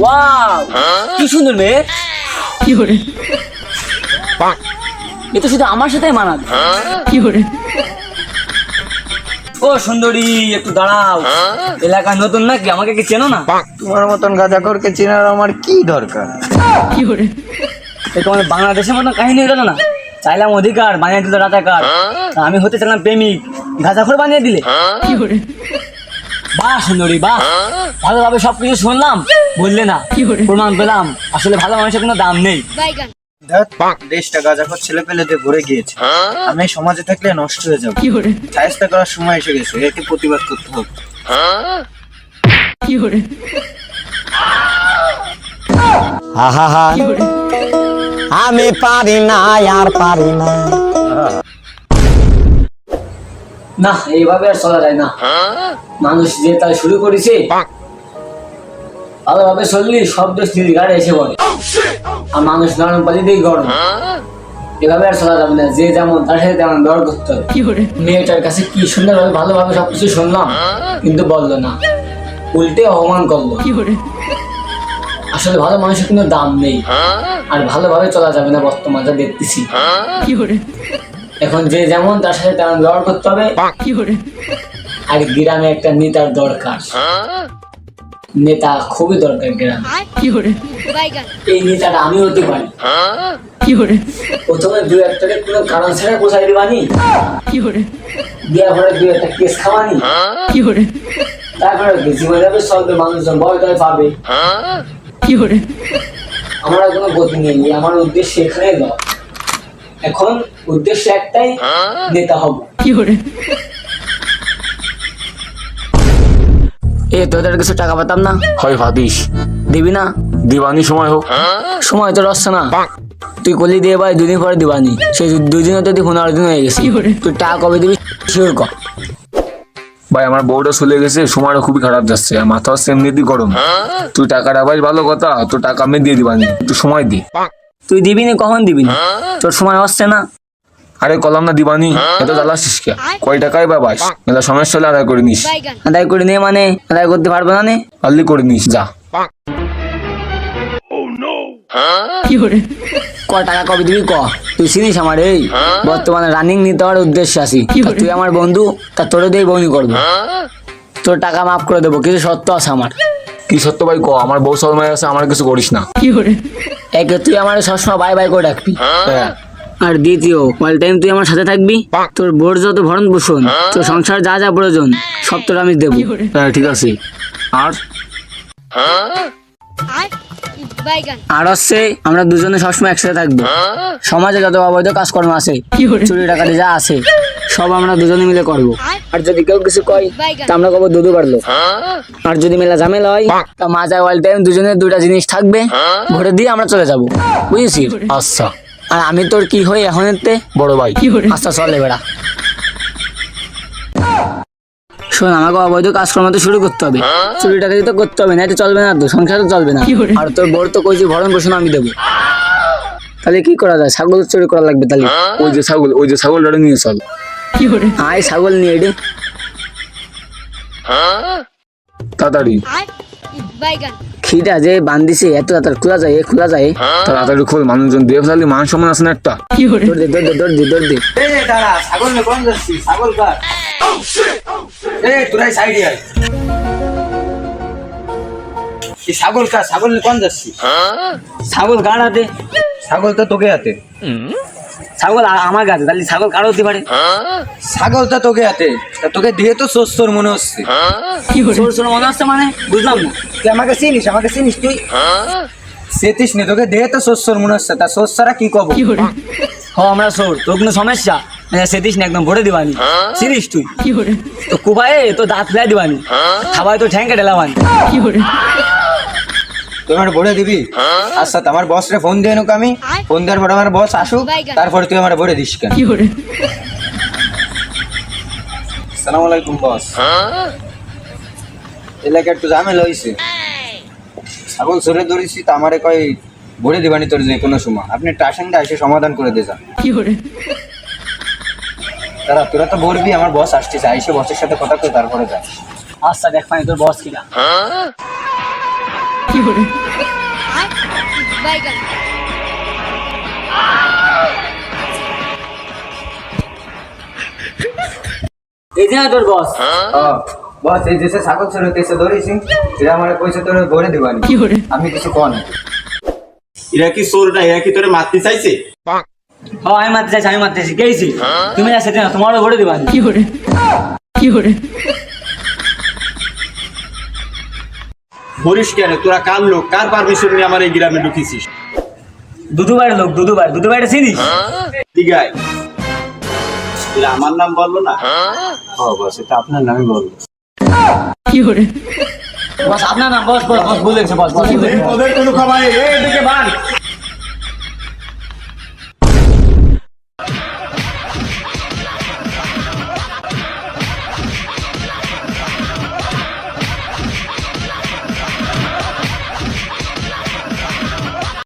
Wow কি সুন্দর মেয়ে। কি hore এ তো শুধু আমার সাথে মানাবে কি hore ও সুন্দরী একটু দাঁড়াও। এলাকা নতুন নাকি? আমাকে কি চেনো না? তোমার মতন গাঁজাখোরকে চেনার আমার কি দরকার? কি hore এ তোমার বাংলাদেশের মতন কাহিনী হয়ে না? চাইলাম অধিকার বানিয়ে দিল রাজাকার। তা আমি হতে চাইলাম প্রেমিক। গাঁজাখোর বানিয়ে দিলে। কি hore বাহ সুন্দরী বাহ ভালোভাবে সবকিছু শুনলাম বললে না। প্রমাণ পেলাম আসলে ভালো মানুষের কোনো দাম নেই। দেশটা গাঁজাখোর ছেলে পেলেতে ভরে গিয়েছে আমি সমাজে থাকলে নষ্ট হয়ে যাব। সাহায্য করার সময় এসে গেছে একে প্রতিবাদ করতে হবে। আহা আমি পারি না আর পারি না। না এইভাবে আর চলা যায় না। মানুষ যে তাই শুরু করেছে ভালোভাবে চললি সব দিদি গাড়ি এসে বলে আর মানুষ নরম পালি দিয়ে গরম। এভাবে আর চলা যাবে না যে যেমন তার সাথে তেমন ব্যবহার করতে হবে। মেয়েটার কাছে কি সুন্দরভাবে ভালোভাবে সবকিছু শুনলাম কিন্তু বলল না। উল্টে অপমান করল। আসলে ভালো মানুষের কোনো দাম নেই। আর ভালোভাবে চলা যাবে না বর্তমান যা দেখতেছি। এখন যে যেমন তার সাথে তেমন ব্যবহার করতে হবে। আর গ্রামে একটা নেতার দরকার। নেতা খুবই দরকার গ্রামে। এই নেতাটা আমি হতে পারি। প্রথমে দু একটাকে কোনো কারণ ছাড়া পোষাই দিবানি। দেওয়ার পরে দু একটা কেস খাওয়ানি। কি hore তারপরে জীবনে যাবে চলবে মানুষজন ভয় টয় পাবে। কি hore আমার কোনো গতি নেই আমার উদ্দেশ্য এখানে দাও। এখন উদ্দেশ্য একটাই নেতা হব। এ তোদের কিছু টাকা পেতাম না? হয় ভাবিস। দিবি না? দিবানি সময় হোক। সময় তো রচ্ছে না। তুই কলি দিয়ে ভাই দুদিন পরে দিবানি। সেই দুই দিনে তো পনেরো দিন হয়ে গেছে। তুই টাকা কবে দিবি শিওর কর ভাই আমার বউটা চলে গেছে সময়টা খুবই খারাপ যাচ্ছে আর মাথা হচ্ছে এমনিতেই গরম। তুই টাকাটা ভাই ভালো কথা তো টাকা আমি দিয়ে দিবানি একটু সময় দি। তুই দিবি না কখন দিবি না তোর সময় আসছে না। আরে কলাম না দিবানি এত জ্বালাসিস কে? কয় টাকাই বা বাস মেলা সমস্যা হলে আদায় করে নিস। আদায় করে নিয়ে মানে আদায় করতে পারব না নে? আল্লি করে নিস যা। কি hore ক টাকা কবে দিবি ক? তুই চিনিস আমার এই? বর্তমানে রানিং নিতে হওয়ার উদ্দেশ্য আছি। তুই আমার বন্ধু তা তোরে দিয়ে বনি করব। তোর টাকা মাফ করে দেবো কিছু সত্য আছে আমার। কি সত্য ভাই ক? আমার বউ সলমাই আছে আমার কিছু করিস না। কি hore একে তুই আমার সবসময় বাই বাই করে রাখবি। হ্যাঁ। আর দ্বিতীয় অল টাইম তুই আমার সাথে থাকবি? তোর বোর যত ভরণ পোষণ তোর সংসার যা যা প্রয়োজন সব তোর আমি দেবো। হ্যাঁ ঠিক আছে। আর? আর হচ্ছে আমরা দুজনে সবসময় একসাথে থাকব। সমাজে যত অবৈধ কাজকর্ম আছে চুরি টাকাটি যা আছে সব আমরা দুজনে মিলে করব। আর যদি কেউ কিছু কয় তা আমরা কব দুদু পারল আর যদি মেলা ঝামেলা হয় তা মাজায় অল টাইম দুজনে দুটা জিনিস থাকবে ভরে দিয়ে আমরা চলে যাব। বুঝেছি আচ্ছা। আর আমি তোর কি হই এখন এতে? বড় ভাই। আচ্ছা চলে বেড়া শোন আমাকে অবৈধ কাজকর্ম তো শুরু করতে হবে। চুরি টাকাটি তো করতে হবে না এটা চলবে না তো সংসার তো চলবে না। আর তোর বড় তো কইছি ভরণ পোষণ আমি দেবো। তাহলে কি করা যায়? ছাগল চুরি করা লাগবে তাহলে? ওই যে ছাগল ওই যে ছাগল ছাগলটা নিয়ে চল। আয় ছাগল নিয়ে এডে তাড়াতাড়ি। খিটা যে বান্ধিছে এত তাড়াতাড়ি খোলা যায় এ খোলা যায়। তাড়াতাড়ি খোল মানুষজন দিয়ে ফেলালি মান সম্মান আছে না একটা? দৌড় দে দৌড় দে দৌড় দে দৌড় দে। ছাগল কোন যাচ্ছিস ছাগল কার? এ তোরাই সাইডে আয়। ছাগল কার? ছাগল কোন যাচ্ছিস ছাগল গাড়াতে ছাগল তো তোকে হাতে। ছাগল আমার গাছে তাহলে ছাগল কারও হতে পারে? ছাগল তো তোকে হাতে। তা তোকে দিয়ে তো সোস্তর মনে হচ্ছে। কি ছোট মনে হচ্ছে মানে? বুঝলাম না। তুই আমাকে চিনিস আমাকে চিনিস তুই? সেতিস নি তোকে দিয়ে তো সোস্তর মনে হচ্ছে। তা সোস্তরা কি কব? হ আমরা সোর। তোর কোনো সমস্যা? সেদিস না একদম ভরে দিবানি। চিনিস তুই? তো কুবায়ে তো দাঁত ফেলাই দিবানি। খাবাই তো ঠ্যাঙ্কে ঢেলাবানি। কি তুই আমার ভরে দিবি? আচ্ছা আমার বস রে ফোন দিয়ে নোক আমি। ফোন দেওয়ার পর আমার বস আসুক তারপরে তুই আমার ভরে দিস কেন? সালাম আলাইকুম বস এলাকা একটু ঝামেলা হয়েছে ছাগল সরে ধরেছি তা আমারে কয় ভরে দিবানি তোর যে কোনো সময়। আপনি টাসেনটা এসে সমাধান করে দিয়ে যান। তারা তোরা তো বলবি আমার বস আসতেছে আইসে বসের সাথে কথা কই তারপরে যা আচ্ছা দেখ ফানি তোর বস কিনা। এই যে না তোর বস বস এই দেশে ছাগল চোরে তেসে ধরেছি এরা আমার কইছে তোর ভরে দিবানি আমি কিছু কন এরা কি চোরটা? এরা কি তোরে মারতে চাইছে? হ্যাঁ আমি মারতে চাইছি আমি মারতে চাইছি। গেছি। তুমি না সেটা না তোমারও ভরে দিবা Fiore, Fiore, করিস কেন? তোরা কার লোক? কার পারমিশন নিয়ে আমার এই গ্রামে ঢুকিছিস? বাইরে লোক দুদুবার দুদুবার চিনিস? বাইরে আছে আমার নাম বলল না? ও আপনার নামই বলল। কি আপনার নাম বস বস বলেছে বস বস ওদের কোনো এদিকে বান